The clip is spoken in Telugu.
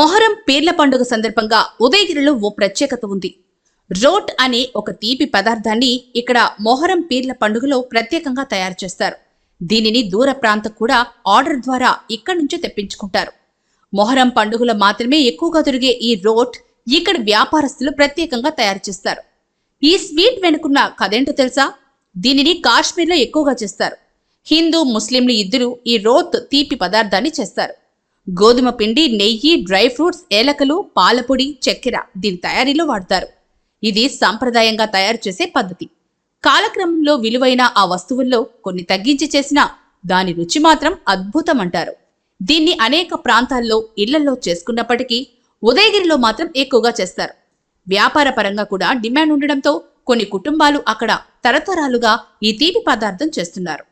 మొహరం పీర్ల పండుగ సందర్భంగా ఉదయగిరిలో ఓ ప్రత్యేకత ఉంది. రోట్ అనే ఒక తీపి పదార్థాన్ని ఇక్కడ మొహరం పీర్ల పండుగలో ప్రత్యేకంగా తయారు చేస్తారు. దీనిని దూర ప్రాంతం కూడా ఆర్డర్ ద్వారా ఇక్కడి నుంచే తెప్పించుకుంటారు. మొహరం పండుగలో మాత్రమే ఎక్కువగా దొరికే ఈ రోట్ ఇక్కడ వ్యాపారస్తులు ప్రత్యేకంగా తయారు చేస్తారు. ఈ స్వీట్ వెనుకున్న కథేంటో తెలుసా? దీనిని కాశ్మీర్లో ఎక్కువగా చేస్తారు. హిందూ ముస్లింలు ఇద్దరు ఈ రోత్ తీపి పదార్థాన్ని చేస్తారు. గోధుమ పిండి నెయ్యి డ్రై ఫ్రూట్స్ ఏలకలు పాలపొడి చక్కెర దీని తయారీలో వాడతారు. ఇది సాంప్రదాయంగా తయారు చేసే పద్ధతి. కాలక్రమంలో విలువైన ఆ వస్తువుల్లో కొన్ని తగ్గించి చేసినా దాని రుచి మాత్రం అద్భుతం అంటారు దీన్ని అనేక ప్రాంతాల్లో ఇళ్ళలో చేసుకున్నప్పటికీ ఉదయగిరిలో మాత్రం ఎక్కువగా చేస్తారు. వ్యాపార పరంగా కూడా డిమాండ్ ఉండడంతో కొన్ని కుటుంబాలు అక్కడ తరతరాలుగా ఈ తీపి పదార్థం చేస్తున్నారు.